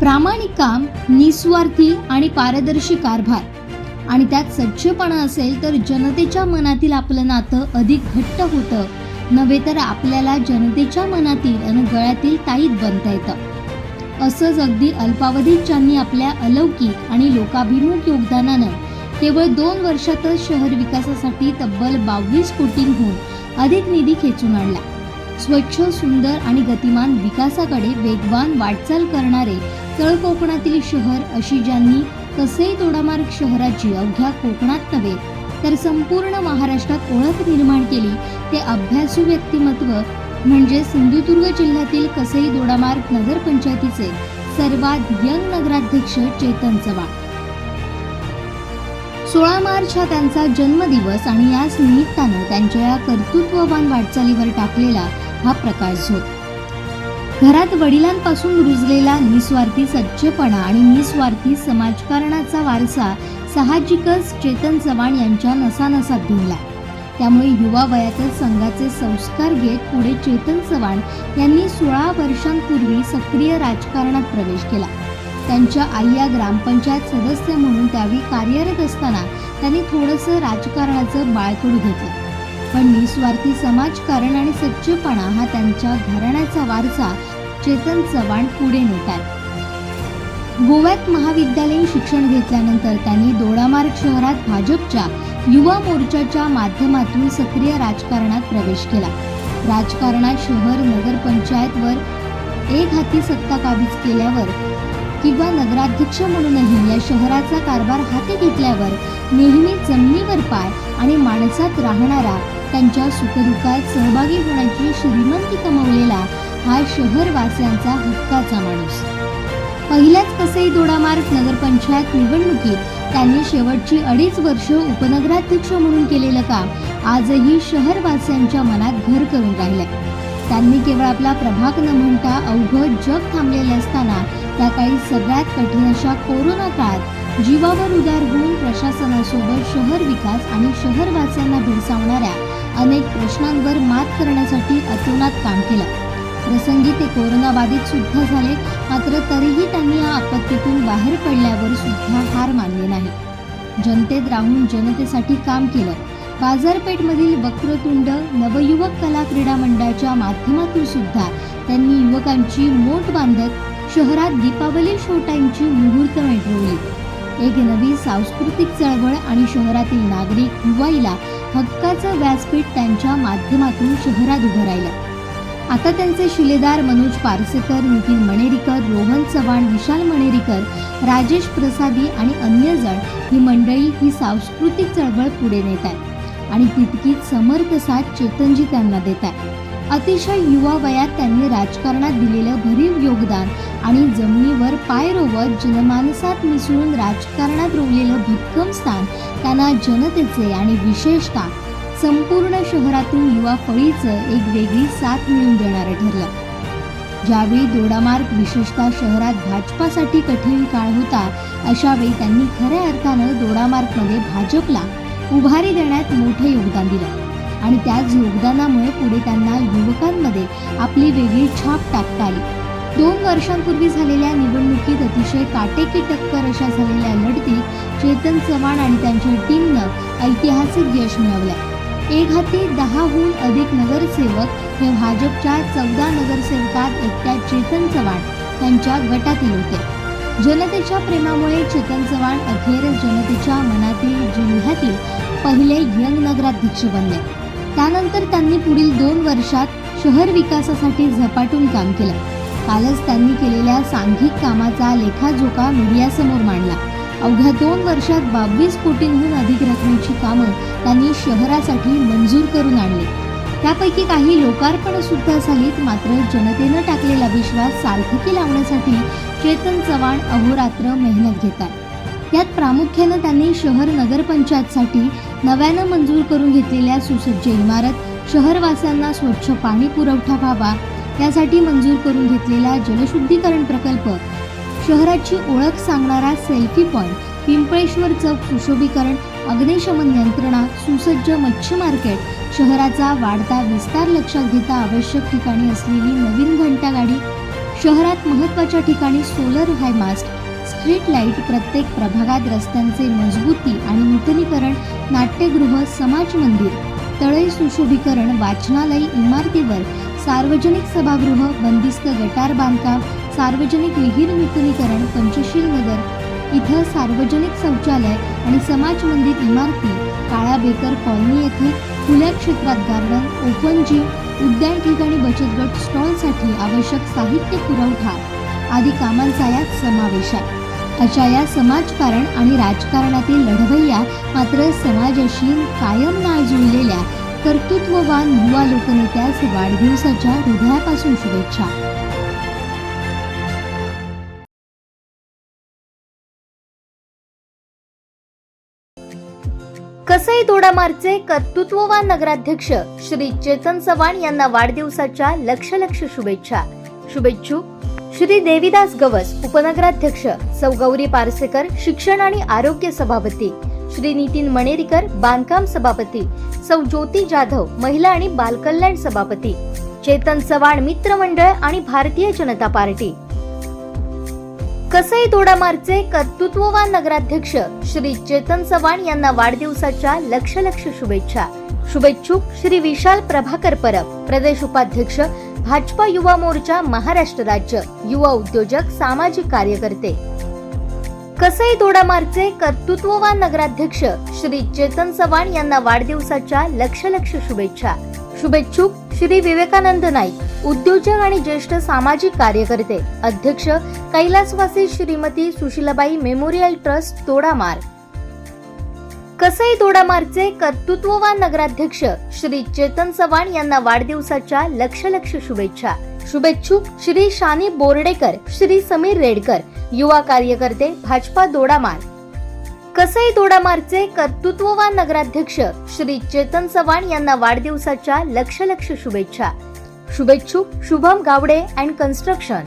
प्रामाणिक काम निस्वार्थी आणि पारदर्शी कारभार. आणि त्यात सज्जपणा असेल तर जनतेच्या मनातील आपलं नातं अधिक घट्ट होतं. नव्हे तर आपल्याला जनतेच्या मनातील आणि गळ्यातील ताईत बनता येतं. असंच अगदी अल्पावधीत ज्यांनी आपल्या अलौकिक आणि लोकाभिमुख योगदानानं केवळ दोन वर्षातच शहर विकासासाठी तब्बल बावीस कोटींहून अधिक निधी खेचून आणला. स्वच्छ सुंदर आणि गतिमान विकासाकडे वेगवान वाटचाल करणारे तळ कोकणातील शहर अशी ज्यांनी कसई दोडामार्ग शहराची अवघ्या कोकणात नव्हे तर संपूर्ण महाराष्ट्रात ओळख निर्माण केली ते अभ्यासू व्यक्तिमत्व म्हणजे सिंधुदुर्ग जिल्ह्यातील कसई दोडामार्ग नगरपंचायतीचे सर्वात यंग नगराध्यक्ष चेतन चव्हाण. सोळा मार्च हा त्यांचा जन्मदिवस आणि याच निमित्तानं त्यांच्या या कर्तृत्ववान वाटचालीवर टाकलेला हा प्रकाश झोत. घरात वडिलांपासून रुजलेला निस्वार्थी सज्जपणा आणि निस्वार्थी समाजकारणाचा वारसा साहजिकच चेतन चव्हाण यांच्या नसानसात भिनला त्यामुळे युवा वयातच संघाचे संस्कार घेत पुढे चेतन चव्हाण यांनी सोळा वर्षांपूर्वी सक्रिय राजकारणात प्रवेश केला. त्यांच्या आई या ग्रामपंचायत सदस्य म्हणून त्यावेळी कार्यरत असताना त्यांनी थोडंसं राजकारणाचं बाळकडू घेतलं. पण निस्वार्थी समाजकारण आणि सच्चेपणा हा त्यांच्या घराण्याचा वारसा चेतन चव्हाण पुढे नेतात. गोव्यात महाविद्यालयीन शिक्षण घेतल्यानंतर त्यांनी दोडामार्ग शहरात भाजपच्या युवा मोर्चाच्या माध्यमातून सक्रिय राजकारणात प्रवेश केला. राजकारणात शहर नगरपंचायतवर एक हाती सत्ता काबीज केल्यावर किंवा नगराध्यक्ष म्हणूनही या शहराचा कारभार हाती घेतल्यावर नेहमी जमिनीवर पाय आणि माणसात राहणारा त्यांच्या सुखदुःखात सहभागी होण्याची श्रीमंती कमवलेला हा शहरवासियांचा हक्काचा माणूस. पहिल्याच कसई दोडामार्ग नगरपंचायत निवडणुकीत त्यांनी शेवटची अडीच वर्ष उपनगराध्यक्ष म्हणून केलेलं काम आजही शहरवासियांच्या मनात घर करून राहिलंय. त्यांनी केवळ आपला प्रभाग न म्हणता अवघं जग थांबलेले असताना त्या काळी सगळ्यात कठीण अशा कोरोना काळात जीवावर उदार होऊन प्रशासनासोबत शहर विकास आणि शहरवासियांना भेडसावणाऱ्या अनेक प्रश्नांवर मात करण्यासाठी अतोनात काम केलं. प्रसंगी ते कोरोनाबाधित सुद्धा झाले मात्र तरीही त्यांनी या आपत्तीतून बाहेर पडल्यावर सुद्धा हार मानली नाही. जनतेत राहून जनतेसाठी काम केलं. बाजारपेठमधील वक्रतुंड नवयुवक कला क्रीडा मंडळाच्या माध्यमातून सुद्धा त्यांनी युवकांची मोठ बांधत शहरात दीपावली शो टाईमची मुहूर्त मिळवली एक नवी सांस्कृतिक चळवळ आणि शहरातील नागरिक युवाईला हक्काचं व्यासपीठ त्यांच्या माध्यमातून शहरात उभं राहिलं. आता त्यांचे शिलेदार मनोज पारसेकर नितीन मणेरीकर रोहन चव्हाण विशाल मणेरीकर राजेश प्रसादी आणि अन्यजण ही मंडळी ही सांस्कृतिक चळवळ पुढे नेत आहेत. आणि तितकीच समर्थ साथ चेतनजी त्यांना देत आहेत. अतिशय युवा वयात त्यांनी राजकारणात दिलेलं भरीव योगदान आणि जमिनीवर पाय रोवत जनमानसात मिसळून राजकारणात रोवलेलं भक्कम स्थान त्यांना जनतेचे आणि विशेषतः संपूर्ण शहरातून युवा फळीचं एक वेगळी साथ मिळून देणारं ठरलं. ज्यावेळी दोडामार्ग विशेषतः शहरात भाजपासाठी कठीण काळ होता अशावेळी त्यांनी खऱ्या अर्थानं दोडामार्गमध्ये भाजपला उभारी देण्यात मोठं योगदान दिलं. आणि त्याच योगदानामुळे पुढे त्यांना युवकांमध्ये आपली वेगळी छाप टाकता आली. दोन वर्षांपूर्वी झालेल्या निवडणुकीत अतिशय काटेकी टक्कर अशा झालेल्या लढतीत चेतन चव्हाण आणि त्यांच्या टीमनं ऐतिहासिक यश मिळवलं. एक हाती दहाहून अधिक नगरसेवक हे भाजपच्या चौदा नगरसेवकात एकट्या चेतन चव्हाण यांच्या गटातील होते. जनतेच्या प्रेमामुळे चेतन चव्हाण अखेर जनतेच्या मनातील जिल्ह्यातील पहिले यंग नगराध्यक्ष बनले. त्यानंतर त्यांनी पुढील दोन वर्षात शहर विकासासाठी झपाटून काम केलं. कालच त्यांनी केलेल्या सांघिक कामाचा लेखाजोखा मीडियासमोर मांडला. अवघ्या दोन वर्षात बावीस कोटींहून अधिक रकमेची कामं त्यांनी शहरासाठी मंजूर करून आणली. त्यापैकी काही लोकार्पण सुद्धा झालीत मात्र जनतेनं टाकलेला विश्वास सार्थकी लावण्यासाठी चेतन चव्हाण अहोरात्र मेहनत घेतात. यात प्रामुख्यानं त्यांनी शहर नगरपंचायतसाठी नव्यानं मंजूर करून घेतलेल्या सुसज्ज इमारत शहरवासियांना स्वच्छ पाणी पुरवठा व्हावा यासाठी मंजूर करून घेतलेला जलशुद्धीकरण प्रकल्प. शहराची ओळख सांगणारा सेल्फी पॉईंट पिंपळेश्वर चौक सुशोभीकरण अग्निशमन यंत्रणा सुसज्ज मच्छी मार्केट शहराचा वाढता विस्तार लक्षात घेता आवश्यक ठिकाणी असलेली नवीन घंटागाडी शहरात महत्त्वाच्या ठिकाणी सोलर हायमास्ट स्ट्रीट लाइट प्रत्येक प्रभागात रस्त्यांचे मजबूती आणि नूतनीकरण नाट्यगृह समाज मंदिर तळे सुशोभीकरण वाचनालय इमारतीवर सार्वजनिक सभागृह बंदिस्त गटार बांधकाम सार्वजनिक विहीर नूतनीकरण पंचशील नगर इथं सार्वजनिक शौचालय आणि समाज मंदिर इमारती काळा बेकर कॉलनी येथे खुल्या क्षेत्रात गार्डन ओपन जिम उद्यान ठिकाणी बचत गट स्टॉलसाठी आवश्यक साहित्य पुरवठा आदी कामांचा यात समावेश आहे. अशा या समाजकारण आणि राजकारणातील लढवय्या मात्र समाजाशी कायम ना जुळलेल्या कर्तृत्ववान युवा लोकनेत्यास वाढदिवसाच्या हृदयापासून शुभेच्छा. कसई दोडामारचे कर्तृत्ववान नगराध्यक्ष श्री चेतन चव्हाण यांना वाढदिवसाच्या लक्ष लक्ष शुभेच्छा. शुभेच्छुक श्री देविदास गवस उपनगराध्यक्ष सौ गौरी पारसेकर शिक्षण आणि आरोग्य सभापती. श्री नितीन मणेरीकर बांधकाम सभापती. सौ ज्योती जाधव महिला आणि बालकल्याण सभापती. चेतन चव्हाण मित्र मंडळ आणि भारतीय जनता पार्टी. कसई दोडामारचे कर्तृत्ववान नगराध्यक्ष श्री चेतन चव्हाण यांना वाढदिवसाच्या लक्ष लक्ष शुभेच्छा. शुभेच्छुक श्री विशाल प्रभाकर परब प्रदेश उपाध्यक्ष भाजपा युवा मोर्चा महाराष्ट्र राज्य. युवा उद्योजक सामाजिक कार्यकर्ते. कसई दोडामारचे कर्तृत्ववान नगराध्यक्ष श्री चेतन चव्हाण यांना वाढदिवसाच्या लक्ष लक्ष शुभेच्छा. शुभेच्छुक श्री विवेकानंद नाईक उद्योजक आणि ज्येष्ठ सामाजिक कार्यकर्ते अध्यक्ष कैलासवासी श्रीमती सुशीलाबाई मेमोरियल ट्रस्ट तोडामार. कसई दोडामारचे कर्तृत्ववान नगराध्यक्ष श्री चेतन चव्हाण यांना वाढदिवसाच्या लक्ष लक्ष शुभेच्छा. शुभेच्छुक श्री शानी बोर्डेकर श्री समीर रेडकर युवा कार्यकर्ते भाजपा दोडामार. कसई दोडामारचे कर्तृत्ववान नगराध्यक्ष श्री चेतन चव्हाण यांना वाढदिवसाच्या लक्ष लक्ष शुभेच्छा. शुभेच्छुक शुभम गावडे अँड कन्स्ट्रक्शन.